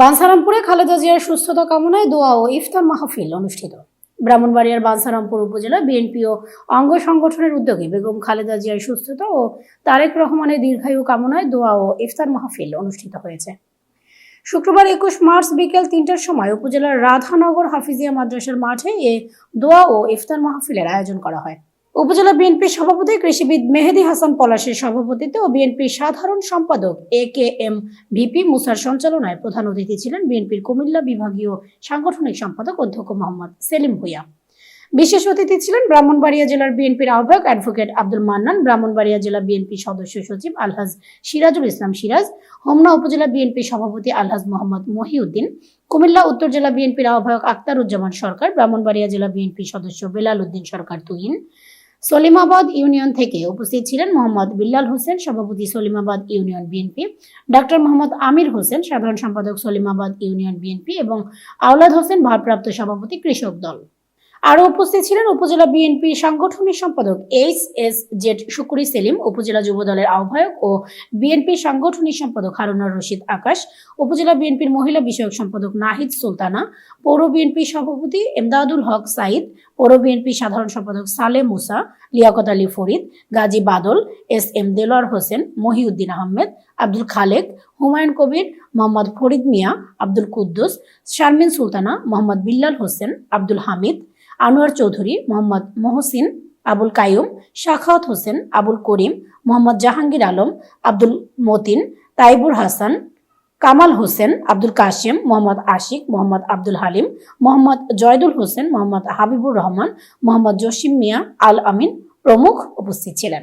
বানসারামপুরে খালেদা জিয়ার সুস্থতা কামনায় দোয়া ও ইফতার মাহফিল অনুষ্ঠিত। ব্রাহ্মণবাড়িয়ার বানসারামপুর উপজেলা বিএনপি ও অঙ্গ সংগঠনের উদ্যোগে বেগম খালেদা জিয়ার সুস্থতা ও তারেক রহমানের দীর্ঘায়ু কামনায় দোয়া ও ইফতার মাহফিল অনুষ্ঠিত হয়েছে। শুক্রবার একুশ মার্চ বিকেল তিনটার সময় উপজেলার রাধানগর হাফিজিয়া মাদ্রাসার মাঠে এ দোয়া ও ইফতার মাহফিলের আয়োজন করা হয়। উপজেলা বিএনপির সভাপতি কৃষিবিদ মেহেদি হাসান পলাশের সভাপতিত্বে ও বিএনপির সাধারণ সম্পাদক এ কে এম ভিপি মুসার সঞ্চালনায় প্রধান অতিথি ছিলেন বিএনপির কুমিল্লা বিভাগীয় সাংগঠনিক সম্পাদক অধ্যক্ষ মোহাম্মদ সেলিম ভুইয়া। বিশেষ অতিথি ছিলেন ব্রাহ্মণবাড়িয়া জেলার বিএনপির আহ্বায়ক অ্যাডভোকেট আব্দুল মান্নান, ব্রাহ্মণবাড়িয়া জেলা বিএনপি সদস্য সচিব আলহাজ সিরাজুল ইসলাম সিরাজ, হোমনা উপজেলা বিএনপি সভাপতি আলহাজ মোহাম্মদ মহিউদ্দিন, কুমিল্লা উত্তর জেলা বিএনপির আহ্বায়ক আক্তারুজ্জামান সরকার, ব্রাহ্মণবাড়িয়া জেলা বিএনপি সদস্য বেলাল উদ্দিন সরকার তুহিন সলিমাবাদ ইউনিয়ন থেকে উপস্থিত ছিলেন মোহাম্মদ বিল্লাল হোসেন, সভাপতি Salimabad union BNP doctor Mohammad Amir Hossain, সাধারণ সম্পাদক সলিমাবাদ ইউনিয়ন বিএনপি এবং আওলাদ হোসেন, ভারপ্রাপ্ত সভাপতি কৃষক দল। আরও উপস্থিত ছিলেন উপজেলা বিএনপি সাংগঠনিক সম্পাদক H S Z Shukuri Selim, উপজেলা যুব দলের আহ্বায়ক ও বিএনপি সাংগঠনিক সম্পাদক হারুনার রশিদ আকাশ, উপজেলা বিএনপির মহিলা বিষয়ক সম্পাদক নাহিদ সুলতানা, পৌর বিএনপি সভাপতি এমদাদুল হক সাইদ, পৌর বিএনপি সাধারণ সম্পাদক সালে মুসা, লিয়াকত আলী ফরিদ, গাজী বাদল, এস এম দেলোয়ার হোসেন, মহিউদ্দিন আহমেদ, আব্দুল খালেক, হুমায়ুন কবির, মোহাম্মদ ফরিদ মিয়া, আব্দুল কুদ্দুস, শারমিন সুলতানা, মোহাম্মদ বিল্লাল হোসেন, আব্দুল হামিদ আনোয়ার চৌধুরী, মোহাম্মদ মহসিন, আবুল কায়ুম শাখাওয়াত হোসেন, আবুল করিম, মোহাম্মদ জাহাঙ্গীর আলম, আব্দুল মতিন, তাইবুর হাসান, কামাল হোসেন, আব্দুল কাশিম, মোহাম্মদ আশিক, মোহাম্মদ আব্দুল হালিম, মোহাম্মদ জয়দুল হোসেন, মোহাম্মদ হাবিবুর রহমান, মোহাম্মদ জসিম মিয়া, আল আমিন প্রমুখ উপস্থিত ছিলেন।